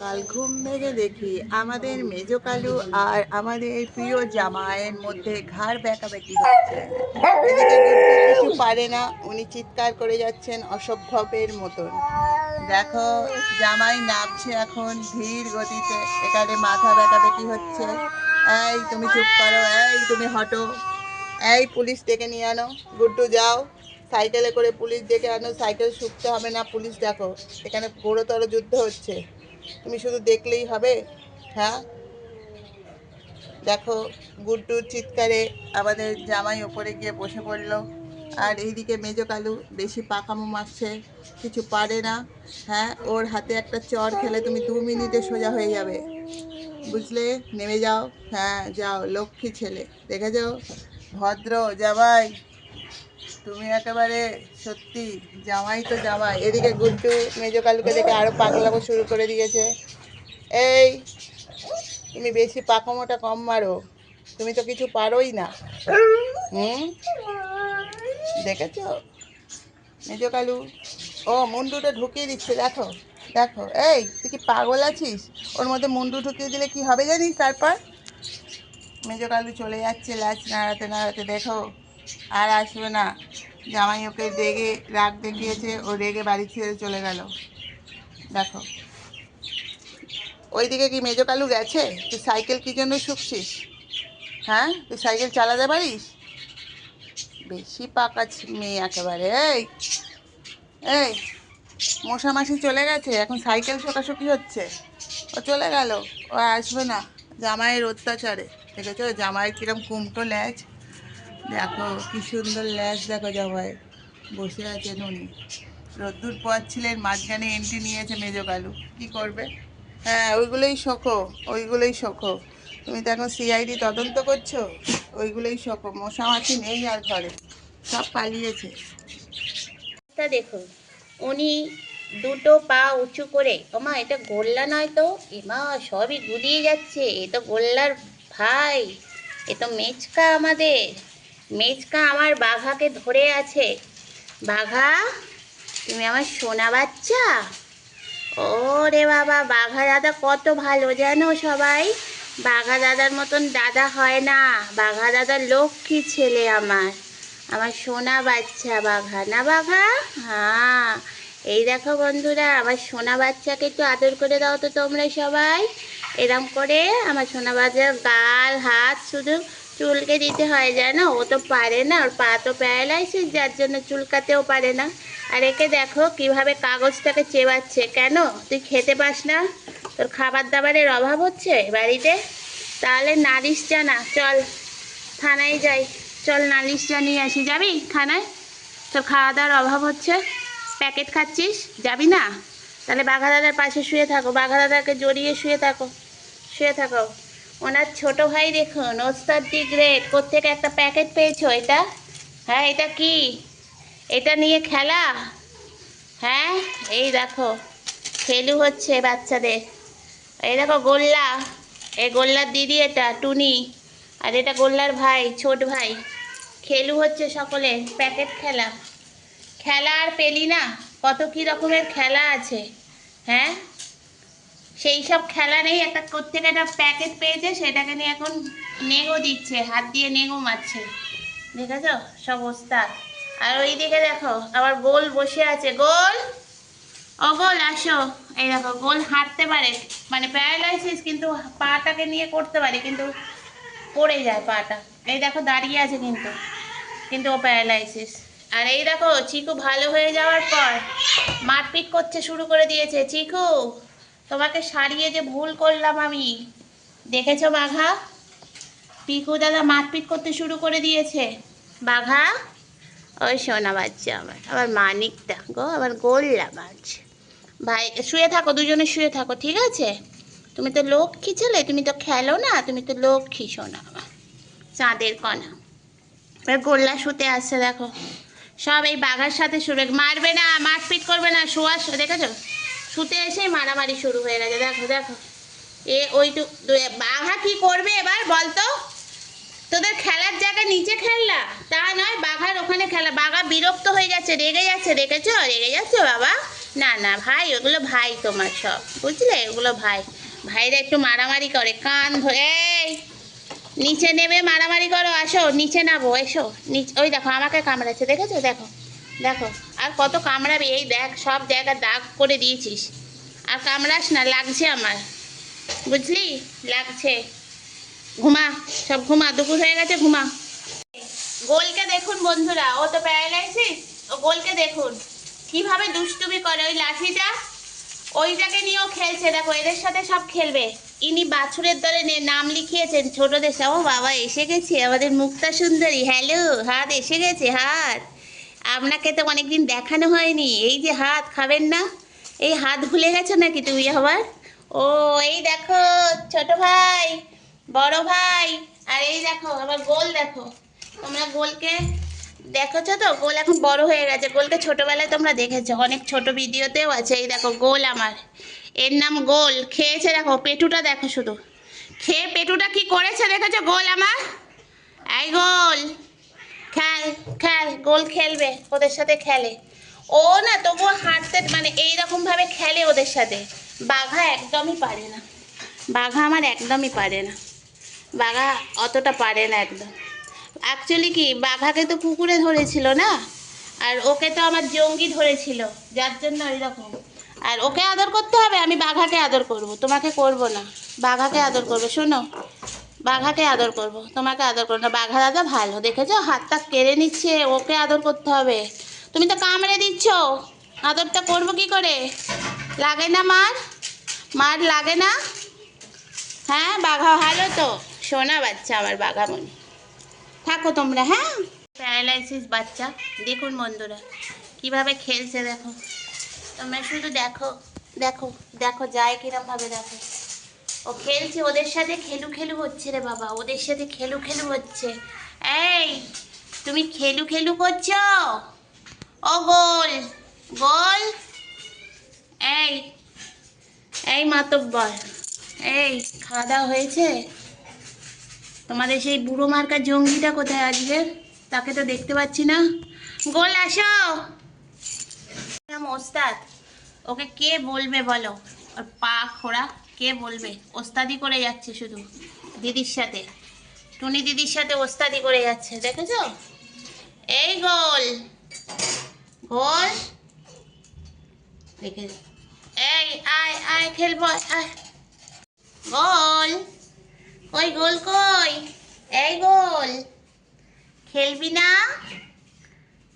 কাল ঘুম ভেঙে দেখি আমাদের মেজ কালু আর আমাদের প্রিয় জামাইয়ের মধ্যে ঘাড় বেঁকাবেকি হচ্ছে। এদিকে কিছু পারে না, উনি চিৎকার করে যাচ্ছেন অসভ্যের মতন। দেখো, জামাই নামছে এখন ধীর গতিতে, এখানে মাথা বেঁকাবেকি হচ্ছে। এই তুমি চুপ করো, এই তুমি হটো। এই পুলিশ ডেকে নিয়ে আনো। গুড্ডু, যাও। সাইকেলে করে পুলিশ ডেকে আনো। সাইকেল শুকতে হবে না, পুলিশ দেখো। এখানে বড়তর যুদ্ধ হচ্ছে। তুমি শুধু দেখলেই হবে হ্যাঁ? দেখো গুড্ডুর চিৎকারে আমাদের জামাই ওপরে গিয়ে বসে পড়ল। আর এইদিকে মেজো কালু বেশি পাকামো মারছে, কিছু পারে না হ্যাঁ? ওর হাতে একটা চর খেলে তুমি দু মিনিটে সোজা হয়ে যাবে। বুঝলে? নেমে যাও। হ্যাঁ যাও, লক্ষ্মী ছেলে। দেখে যাও ভদ্র জামাই। তুমি একেবারে সত্যি, জামাই তো জামাই। এদিকে গুড্ডু মেজো কালুকে দেখে আরও পাগলামো শুরু করে দিয়েছে। এই, তুমি বেশি পাকমোটা কম মারো। তুমি তো কিছু পারোই না। হুম? দেখেছ? মেজো কালু? ও, মুন্ডুটা ঢুকিয়ে দিচ্ছে, দেখো দেখো। এই, তুই কি পাগল আছিস? ওর মধ্যে মুন্ডু ঢুকিয়ে দিলে কি হবে জানিস তারপর? মেজো কালু চলে যাচ্ছে লাচ নাড়াতে নাড়াতে, দেখো। আর আসবে না। জামাই ওকে রেগে রাগ দেখিয়েছে, ও রেগে বাড়ি ছেড়ে চলে গেল। দেখো। ওইদিকে কি মেজো কালু গেছে? তুই সাইকেল কি জন্য শুকছিস? হ্যাঁ? তুই সাইকেল চালাতে পারিস? বেশি পাকা মেয়ে একেবারে, এই এই, মশা মাসি চলে গেছে, এখন সাইকেল শোকাশুকি হচ্ছে। ও চলে গেল, ও আসবে না, জামাইয়ের অত্যাচারে। দেখেছ? জামাইয়ের কিরম কুমটো ল্যাচ দেখো, কি সুন্দর ল্যাচ দেখো জামাই। বসে আছে নুনি। রোদ্দুর পোয়াচ্ছিলেন, মাঝখানে এন্ট্রি নিয়েছে মেজো কালু। কি করবে? হ্যাঁ ওইগুলোই শোকো ওইগুলোই শোকো। তুমি তো এখন সিআইডি তদন্ত করছ? ওইগুলোই শোকো। মশা মাছি নেই আর ঘরে। সব পালিয়েছে। তা দেখুন, উনি দুটো পা উঁচু করে, ওমা, এটা গোল্লা নয় তো? এমা সবই গুলিয়ে যাচ্ছে। এ তো গোল্লার ভাই। এ তো মেচকা আমাদের। মেচকা আমার বাঘাকে ধরে আছে। বাঘা, তুমি আমার সোনা বাচ্চা? ও রে বাবা, বাঘা দাদা কত ভালো, জানো সবাই? বাঘা দাদার মতন দাদা হয় না। বাঘা দাদার লক্ষ্মী ছেলে আমার। আমার সোনা বাচ্চা বাঘা, না বাঘা? হ্যাঁ। এই দেখো বন্ধুরা, আমার সোনা বাচ্চাকে একটু আদর করে দাও তো তোমরা সবাই। এরম করে আমার সোনা বাচ্চার গাল, হাত শুধু চুলকে দিতে হয় জানো? ও তো পারে না, ওর পা তো প্যারালাইসিস যার জন্য চুলকাতেও পারে না। আর একে দেখো কীভাবে কাগজটাকে চেবাচ্ছে। কেন? তুই খেতে পাস না? তোর খাবার দাবারের অভাব হচ্ছে বাড়িতে? তাহলে নালিশ জানা, চল। থানায় যাই। চল নালিশ জানিয়ে আসি। যাবি থানায়? তোর খাওয়া দাওয়ার অভাব হচ্ছে? প্যাকেট খাচ্ছিস? যাবি না? তাহলে বাঘা দাদার পাশে শুয়ে থাকো। বাঘা দাদাকে জড়িয়ে শুয়ে থাকো। শুয়ে থাকো। ওনার ছোট ভাই দেখুন, ওস্তাদ দি গ্রেট কোথেকে একটা প্যাকেট পেয়েছ এটা? হ্যাঁ এটা কি? এটা নিয়ে খেলা? হ্যাঁ এই দেখো, খেলু হচ্ছে বাচ্চাদের। এই দেখো গোল্লা, এই গোল্লার দিদি এটা, টুনি। আর এটা গোল্লার ভাই, ছোট ভাই। খেলু হচ্ছে সকলে, প্যাকেট খেলা। খেলা আর পেলি না, কত কী রকমের খেলা আছে হ্যাঁ? সেই সব খেলা নেই, একটা কোথেকে একটা প্যাকেট পেয়েছে, সেটাকে নিয়ে এখন নেগো দিচ্ছে, হাত দিয়ে নেগো মারছে। দেখেছ? সব অবস্থা আর ওই দিকে দেখো, আবার গোল বসে আছে, গোল! ও গোল, আসো। এই দেখো, গোল হাঁটতে পারে। মানে প্যারালাইসিস কিন্তু পাটাকে নিয়ে করতে পারে, কিন্তু পড়ে যায় পাটা। এই দেখো, দাঁড়িয়ে আছে কিন্তু। কিন্তু ও প্যারালাইসিস আর এই দেখো, চিকু ভালো হয়ে যাওয়ার পর মারপিট করতে শুরু করে দিয়েছে, চিকু! তোমাকে সারিয়ে যে ভুল করলাম আমি। দেখেছ বাঘা? পিকু দাদা মারপিট করতে শুরু করে দিয়েছে। বাঘা? ওই সোনা বাচ্চা আমার। আবার মানিকটা গো আবার গোল্লা বাজছে ভাই শুয়ে থাকো দুজনে শুয়ে থাকো ঠিক আছে? তুমি তো লক্ষ্মী ছেলে তুমি তো খেলো না তুমি তো লক্ষ্মী সোনা চাঁদের কণা। এবার গোল্লা শুতে আসছে দেখো। সব এই বাঘার সাথে শুরু মারবে না মারপিট করবে না শোয়া দেখেছ? শুতে এসেই মারামারি শুরু হয়ে গেছে। দেখো দেখো। এ, ওই টু বাঘা কি করবে এবার বলতো? তোদের খেলার জায়গায় নিচে খেললা? তা নয়, বাঘার ওখানে খেলা। বাঘা বিরক্ত হয়ে যাচ্ছে রেগে যাচ্ছে দেখেছ রেগে যাচ্ছে বাবা? না না, ভাই, ওগুলো ভাই তোমার সব। বুঝলে? ওগুলো ভাই। ভাইরা একটু মারামারি করে, কান ধরে এই! নিচে নেমে মারামারি করো, আসো, নিচে নামো, এসো। নিচে, ওই দেখো, আমাকে কামড়াচ্ছে, দেখেছ? দেখো দেখো। আর কত কামড়াবে? এই দেখ, সব জায়গা দাগ করে দিয়েছিস। আর কামড়াস না, লাগছে আমার। বুঝলি? লাগছে। ঘুমা, সব ঘুমা, দুপুর হয়ে গেছে, ঘুমা। গোলকে দেখুন বন্ধুরা, ও তো প্যারালাইসিস, ও গোলকে দেখুন। কীভাবে দুষ্টুমি করে ওই লাঠিটা? ওইটাকে নিয়েও খেলছে। দেখো, এদের সাথে সব খেলবে। ইনি বাছুরের দলে নে- নাম লিখিয়েছেন ছোটদের। সব বাবা, এসে গেছে আমাদের মুক্তা সুন্দরী। হ্যালো, হাত, এসে গেছে, হাত। আপনাকে তো অনেকদিন দেখানো হয়নি। এই যে হাত, খাবেন না? এই হাত ভুলে গেছো নাকি তুমি আবার? ও, এই দেখো, ছোট ভাই, বড় ভাই, আর এই দেখো, আবার গোল দেখো। তোমরা গোলকে দেখেছ তো? গোল এখন বড় হয়ে গেছে। গোলকে ছোটবেলায় তোমরা দেখেছ। অনেক ছোট ভিডিওতেও আছে। এই দেখো, গোল আমার। এর নাম গোল। খেয়েছে দেখো, পেটুটা দেখো শুধু। খেয়ে পেটুটা কি করেছে দেখেছ গোল আমার? এই গোল। খেল খেল, গোল খেলবে, ওদের সাথে খেলে। ও না তবুও হাঁটতে মানে এইরকম ভাবে খেলে ওদের সাথে। বাঘা একদমই পারে না। বাঘা আমার একদমই পারে না। বাঘা অতটা পারে না একদম। অ্যাকচুয়ালি কি, বাঘাকে তো পুকুরে ধরেছিল না? আর ওকে তো আমার জঙ্গি ধরেছিল, যার জন্য এরকম আর ওকে আদর করতে হবে, আমি বাঘাকে আদর করব। তোমাকে করব না। বাঘাকে আদর করবে, শোনো। বাঘাকে আদর করব। তোমাকে আদর করব না। বাঘা দাদা ভালো, দেখেছ? হাতটা কেড়ে নিচ্ছে, ওকে আদর করতে হবে। তুমি তো কামড়ে দিচ্ছ। আদরটা করব কি করে? লাগে না মার? মার লাগে না? হ্যাঁ বাঘা ভালো তো? সোনা বাচ্চা আমার বাঘা মনে। থাকো তোমরা হ্যাঁ? প্যারালাইসিস বাচ্চা, দেখুন বন্ধুরা, কীভাবে খেলছে দেখো। তোমরা শুধু দেখো দেখো দেখো, যায় কিরমভাবে দেখো। ও খেলছে, ওদের সাথে খেলু খেলু হচ্ছে রে বাবা, ওদের সাথে খেলু খেলু হচ্ছে। এই, তুমি খেলু খেলু করছ? ও গোল গোল। এই এই মাতব্বর, এই, খাওয়া দাওয়া হয়েছে? তোমাদের সেই বুড়ো মার্কা জঙ্গিটা কোথায় আসবে তাকে তো দেখতে পাচ্ছি না। গোল, আসো। ওস্তাদ, ওকে কে বলবে বলো? ওর পা খোড়া। কে বলবে? ওস্তাদি করে যাচ্ছে শুধু, দিদির সাথে। টুনি দিদির সাথে ওস্তাদি করে যাচ্ছে, দেখেছ? এই গোল। গোল। দেখে এই, আয় আয়, খেলব, আয় গোল। কই গোল কই? এই গোল। খেলবি না?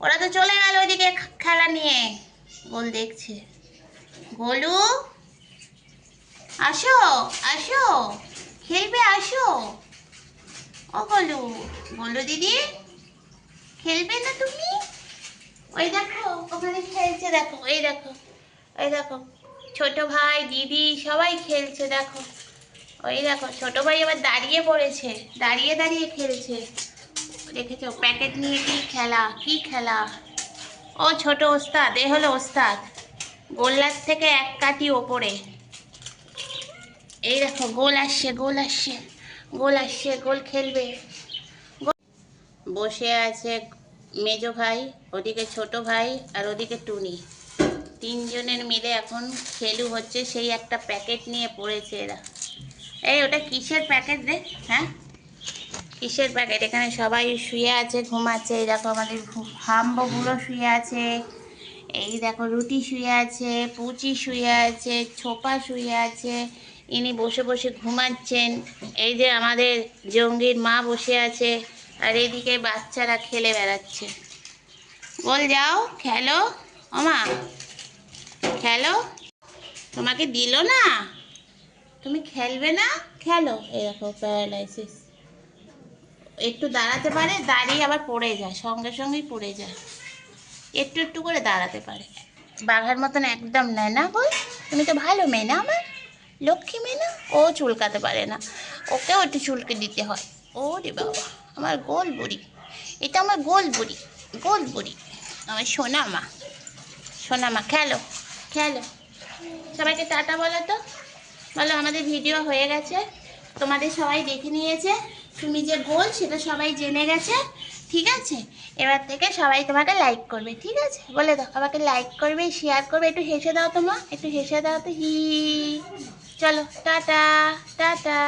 ওরা তো চলে গেল ওইদিকে খেলা নিয়ে। গোল দেখছে। গোলু আসো আসো, খেলবে, আসো। ও গোলু গোলু দিদি, খেলবে না তুমি? ওই দেখো, ওখানে খেলছে, দেখো, এই দেখো এই দেখো। ছোট ভাই, দিদি, সবাই খেলছে, দেখো। ওই দেখো, ছোট ভাই আবার দাঁড়িয়ে পড়েছে, দাঁড়িয়ে দাঁড়িয়ে খেলছে। দেখেছ, প্যাকেট নিয়ে কি খেলা কি খেলা? ও ছোট ওস্তাদ, এ হলো ওস্তাদ। গোল্লার থেকে এক কাটি ওপরে। এই দেখো, গোল আসছে গোল আসছে গোল আসছে, গোল খেলবে। বসে আছে মেজো ভাই, ওদিকে ছোট ভাই আর ওদিকে টুনি। তিনজনের মিলে এখন খেলু হচ্ছে, সেই একটা প্যাকেট নিয়ে পড়েছে এরা। এই, ওটা কিসের প্যাকেট রে? হ্যাঁ? কিসের প্যাকেট? এখানে সবাই শুয়ে আছে, ঘুমাচ্ছে। এই দেখো আমাদের ঘু- হাম্বো বুড়ো শুয়ে আছে। এই দেখো রুটি শুয়ে আছে, পুচি শুয়ে আছে, ছোপা শুয়ে আছে। ইনি বসে বসে ঘুমাচ্ছেন। এই যে আমাদের জঙ্গির মা বসে আছে আর এদিকে বাচ্চারা খেলে বেড়াচ্ছে। বল যাও, খেলো। ওমা খেলো। তোমাকে দিল না? তুমি খেলবে না? খেলো। দেখো প্যারালাইসিস একটু দাঁড়াতে পারে, দাঁড়িয়ে আবার পড়ে যায়, সঙ্গে সঙ্গেই পড়ে যায়। একটু একটু করে দাঁড়াতে পারে। বাঘার মতন একদম নেয় না বল। তুমি তো ভালো মেয়ে না আমার? লক্ষ্মী মেয়ে না, ও চুলকাতে পারে না। ওকেও একটু চুলকে দিতে হয়। ও রে বাবা, আমার গোল বুড়ি। এটা আমার গোল বুড়ি গোল বুড়ি। আমার সোনা মা সোনা মা, খেলো খেলো। সবাইকে টাটা বলো তো? বলো, আমাদের ভিডিও হয়ে গেছে। তোমাদের সবাই দেখে নিয়েছে তুমি যে গোল, সেটা সবাই জেনে গেছে। ঠিক আছে? এবার থেকে সবাই তোমাকে লাইক করবে, ঠিক আছে? বলে দাও, আমাকে লাইক করবে শেয়ার করবে, একটু হেসে দাও তোমা একটু হেসে দাও তো হি চলো টাটা টাটা।